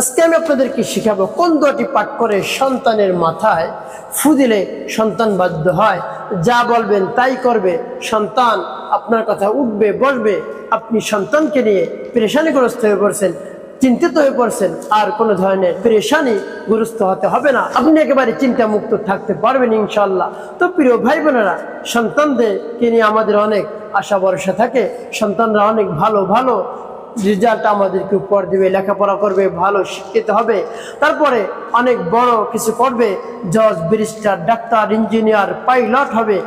আজকে আমি আপনাদেরকে শিখাবো কোন দোয়াটি পাঠ করে সন্তানের মাথায় ফু দিলে সন্তান বাধ্য হয়। যা বলবেন তাই করবে। সন্তান আপনার কথা উঠবে, বসবে। আপনি সন্তানকে নিয়ে পেরেশানিগ্রস্ত হয়ে পড়ছেন, চিন্তিত হয়ে পড়ছেন। আর কোনো ধরনের পেরেশানি গ্রস্ত হতে হবে না। আপনি একেবারে চিন্তা মুক্ত থাকতে পারবেন ইনশাল্লাহ তো প্রিয় ভাই বোনেরা সন্তানদেরকে নিয়ে আমাদের অনেক আশা ভরসা থাকে। সন্তানরা অনেক ভালো ভালো। রেজাল্ট আমাদেরকে উপর দিবে, লেখাপড়া করবে, ভালো শিক্ষিত হবে। তারপরে অনেক বড় কিছু করবে, জজ, ব্যারিস্টার, ডাক্তার, ইঞ্জিনিয়ার, পাইলট হবে।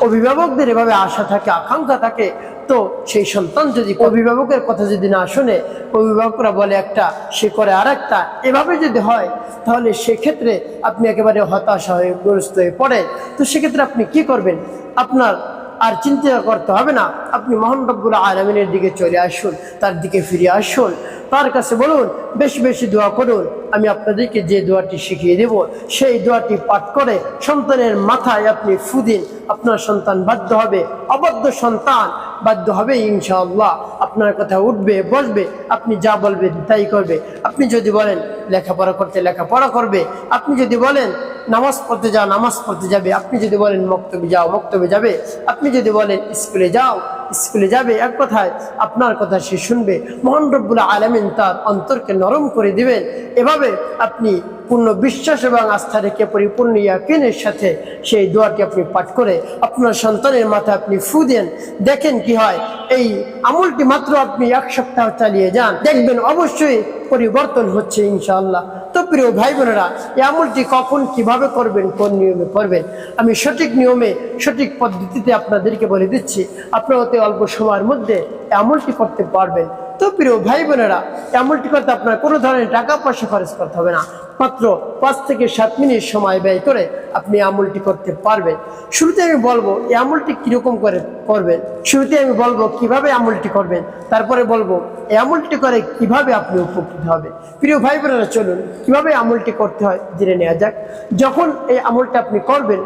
অভিভাবকদের এভাবে আশা থাকে, আকাঙ্ক্ষা থাকে। তো সেই সন্তান যদি অভিভাবকের কথা যদি না শুনে, অভিভাবকরা বলে একটা, সে করে আর একটা এভাবে যদি হয়, তাহলে সেক্ষেত্রে আপনি একেবারে হতাশা হয়ে, গ্রস্ত হয়ে পড়েন। তো সেক্ষেত্রে আপনি কি করবেন? আপনার আর চিন্তা করতে হবে না। আপনি মোহান রব্বুল আলমিনের দিকে চলে আসুন, তার দিকে ফিরে আসুন। তার কাছে বলুন, বেশি বেশি দোয়া করুন। আমি আপনাদেরকে যে দোয়াটি শিখিয়ে দেব, সেই দোয়াটি পাঠ করে সন্তানের মাথায় আপনি ফুদিন। আপনার সন্তান বাধ্য হবে, অবাধ্য সন্তান। বাধ্য হবে, ইনশাআল্লাহ। আপনার কথা উঠবে, বসবে, আপনি যা বলবে তাই করবে। আপনি যদি বলেন, লেখাপড়া করতে লেখাপড়া করবে, আপনি যদি বলেন, নামাজ পড়তে যাও, নামাজ পড়তে যাবে, আপনি যদি বলেন, মক্তবে যাও, মক্তবে যাবে, আপনি যদি বলেন, স্কুলে যাও স্কুলে যাবে, এক কথায় আপনার কথা সে শুনবে। মোহন রব্বুল আলমিন তার অন্তরকে নরম করে দিবেন এভাবে আপনি পূর্ণ বিশ্বাস এবং আস্থা রেখে পরিপূর্ণ ইয়াকিনের সাথে সেই দোয়াটি আপনি পাঠ করে আপনার সন্তানের মাথায় আপনি ফু দেন। দেখেন কি হয়, এই আমলটি মাত্র আপনি এক সপ্তাহ চালিয়ে যান। দেখবেন অবশ্যই পরিবর্তন হচ্ছে ইনশাআল্লাহ। প্রিয় ভাই বোনেরা এই আমলটি কখন কীভাবে করবেন, কোন নিয়মে করবেন? আমি সঠিক নিয়মে, সঠিক পদ্ধতিতে আপনাদেরকে বলে দিচ্ছি, আপনারা অতি অল্প সময়ের মধ্যে আমলটি করতে পারবেন। তো প্রিয় ভাই বোনেরা এই আমলটি করতে আপনার কোনো ধরনের টাকা পয়সা খরচ করতে হবে না। মাত্র পাঁচ থেকে সাত মিনিট সময় ব্যয় করে আপনি আমলটি করতে পারবেন। শুরুতে আমি বলব, এই আমলটি কীরকম করে করবেন? শুরুতে আমি বলব, কীভাবে আমলটি করবেন? তারপরে বলব, এই আমলটি করে কীভাবে আপনি উপকৃত হবে প্রিয় ভাই বোনেরা, চলুন, কীভাবে আমলটি করতে হয় জেনে নেওয়া যাক। যখন এই আমলটা আপনি করবেন,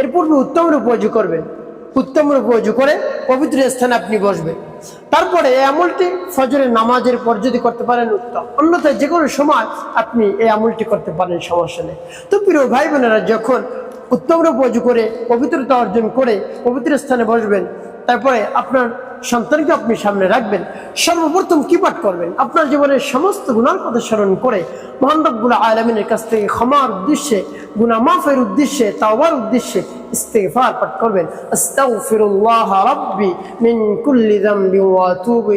এর পূর্বে উত্তম রূপে করবেন। উত্তম রূপে করে পবিত্র স্থানে আপনি বসবেন। তারপরে এই আমলটি ফজরের নামাজের পর যদি করতে পারেন উত্তম। অন্যথায় যে কোনো সময় আপনি এই আমলটি করতে পারেন, সমস্যা নেই। তো প্রিয় ভাই বোনেরা যখন উত্তম রূপ করে, পবিত্রতা অর্জন করে, পবিত্র স্থানে বসবেন, তারপরে আপনার সন্তানকে আপনি সামনে রাখবেন, সর্বপ্রথম কি পাঠ করবেন? আপনার জীবনের সমস্ত গুণার কথা স্মরণ করে মহানবগুলো আলমিনের কাছ থেকে ক্ষমার উদ্দেশ্যে গুণা মাফের উদ্দেশ্যে তাওয়ার উদ্দেশ্যে ইস্তেগফার পাঠ করবেন। আস্তাগফিরুল্লাহ রাব্বি মিন কুল্লি যামবি ওয়া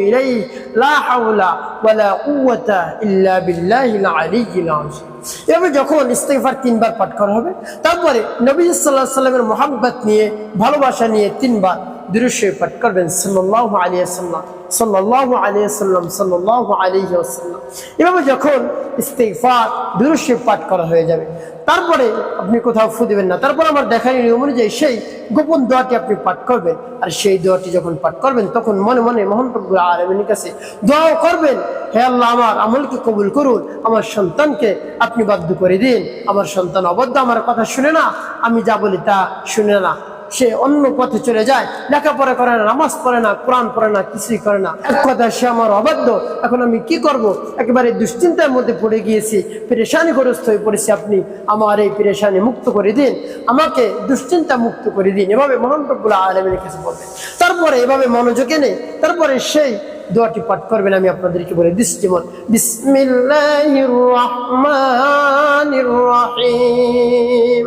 ইলাইহি, লা হাওলা ওয়ালা কুওয়াতা ইল্লা বিল্লাহিল আলিয়্যিল আযীম। এভাবে যখন ইস্তেগফার তিনবার পাঠ করা হবে, তারপরে নবী সাল্লাল্লাহু আলাইহি নিয়ে, ভালোবাসা নিয়ে তিনবার দৃশ্য পাঠ করবেন সাল্লাল্লাহু আলাইহি সাল্লাম সাল্লাল্লাহু আলাইহি ওয়াসাল্লাম এভাবে যখন ইস্তেগফার দৃশ্য পাঠ করা হয়ে যাবে, তারপরে আপনি কোথাও ফু দিবেন না। তারপর আমার দেখার নিয়ম অনুযায়ী সেই গোপন দোয়াটি আপনি পাঠ করবেন। আর সেই দোয়াটি যখন পাঠ করবেন, তখন মনে মনে মোহন রব্বুল আলমিনের কাছে দোয়াও করবেন, হে আল্লাহ, আমার আমলকে কবুল করুন, আমার সন্তানকে আপনি বাধ্য করে দিন। আমার সন্তান অবদ্ধ আমার কথা শুনে না, আমি যা বলি তা শুনে না। সে অন্য পথে চলে যায়। লেখাপড়া করে না, নামাজ পড়ে না, কোরআন পড়ে না, কিছুই করে না। এক কথা সে আমার অবাধ্য। এখন আমি কি করব? একেবারে দুশ্চিন্তার মধ্যে পড়ে গিয়েছি, পেরেশানিগ্রস্ত হয়ে পড়েছি আপনি। আমার এই পেরেশানি মুক্ত করে দিন। আমাকে দুশ্চিন্তা মুক্ত করে দিন। এভাবে মহানবুল্লাহ আলমের কাছে বলবেন। তারপরে এভাবে মনোযোগে নেই। তারপরে সেই দোয়াটি পাঠ করবেন আমি আপনাদেরকে বলে দিচ্ছি যেমন বিসমিল্লাহির রহমানির রহিম।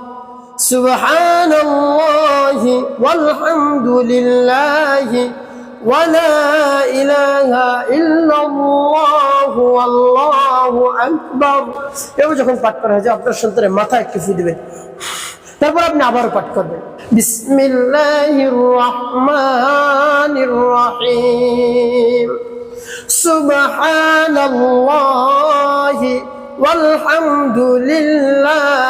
سبحان الله والحمد لله ولا إله إلا الله والله أكبر এবার যখন পাঠ করা হয় যে আপনার সন্তানের মাথায় একটু ফু দিবেন তারপর আপনি আবার পাঠ করবেন বিসমিল্লাহির রহমানির রহিম সুবহানাল্লাহি والحمد لله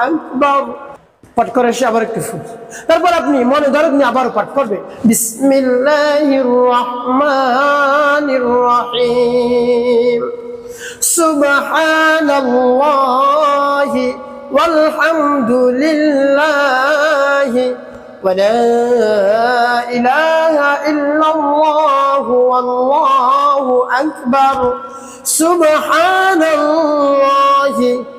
أكبر পাঠ করে সে আবার একটু ফুল তারপর আপনি মনে ধরেন আপনি আবার পাঠ করবে বিসমিল্লাহির রহমানির রহিম সুবহানাল্লাহি والحمد لله ولا إله إلا الله والله أكبر سبحان الله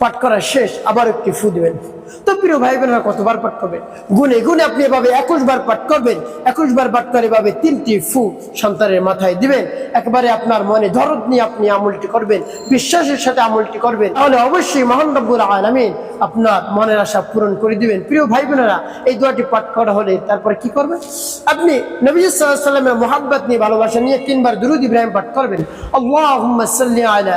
পাঠ করা শেষ, আবার একটি ফু দিবেন। তো প্রিয় ভাই বোনেরা কতবার পাঠ করবেন? গুনে গুনে আপনি এভাবে একুশ বার পাঠ করবেন একুশ বার পাঠ করে এভাবে তিনটি ফু সন্তানের মাথায় দিবেন। একবারে আপনার মনে ধরত নিয়ে আপনি আমলটি করবেন, বিশ্বাসের সাথে আমলটি করবেন, তাহলে অবশ্যই মহান রব্বুল আলমিন আপনার মনের আশা পূরণ করে দিবেন। প্রিয় ভাই বোনেরা এই দোয়াটি পাঠ করা হলে তারপরে কি করবেন? আপনি নবী সাল্লামের মোহাব্বত নিয়ে ভালোবাসা নিয়ে তিনবার দুরুদ ইব্রাহিম পাঠ করবেন। সাল্লি আলা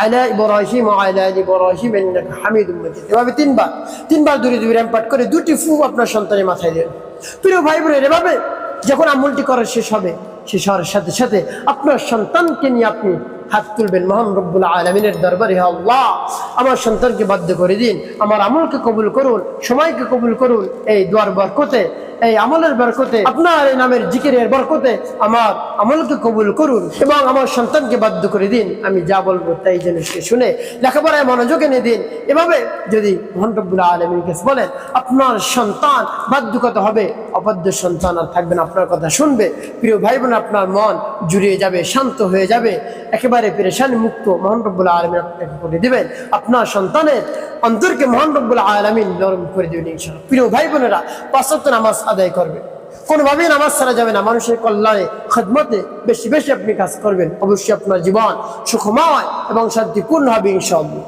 আয়লা ইব্রাহিম আয়লা ইব্রাহিম, ইন্নাকা হামিদুম মাজিদ। এভাবে তিনবার তিনবার দূরে দূরে পাঠ করে দুটি ফু আপনার সন্তানের মাথায় দেন। প্রিয় ভাই বোনের, এভাবে যখন আমলটি করার শেষ হবে, শেষ হওয়ার সাথে সাথে আপনার সন্তানকে নিয়ে আপনি হাত তুলবেন মহান রব্বুল আলমিনের দরবারে আল্লাহ। আমার সন্তানকে বাধ্য করে দিন, আমার আমলকে কবুল করুন, সময়কে কবুল করুন। এই দোয়ার বরকতে, এই আমলের বরকতে, আপনার এই নামের জিকিরের বরকতে আমার আমলকে কবুল করুন এবং আমার সন্তানকে বাধ্য করে দিন। আমি যা বলব তাই যেন সে শুনে, লেখাপড়ায় মনোযোগ এনে দিন। এভাবে যদি মোহন রব্বুল্লাহ আলমীর কাছে বলেন, আপনার সন্তান বাধ্যকতা হবে, অবাধ্য সন্তান আর থাকবেন আপনার কথা শুনবে। প্রিয় ভাই বোন আপনার মন জুড়িয়ে যাবে, শান্ত হয়ে যাবে। একেবারে পেরেশান মুক্ত মহান রব্বুল আলমিন আপনাকে করে দেবেন। আপনার সন্তানের অন্তরকে মহান রব্বুল আলমিন নরম করে দেবেন ইনশাল প্রিয় ভাই বোনেরা পাঁচত্ব নামাজ আদায় করবে কোনোভাবেই নামাজ ছাড়া যাবে না। মানুষের কল্যাণে, খদমতে বেশি বেশি আপনি কাজ করবেন। অবশ্যই আপনার জীবন সুখময় এবং শান্তিপূর্ণ হবে ইনশাআল্লাহ।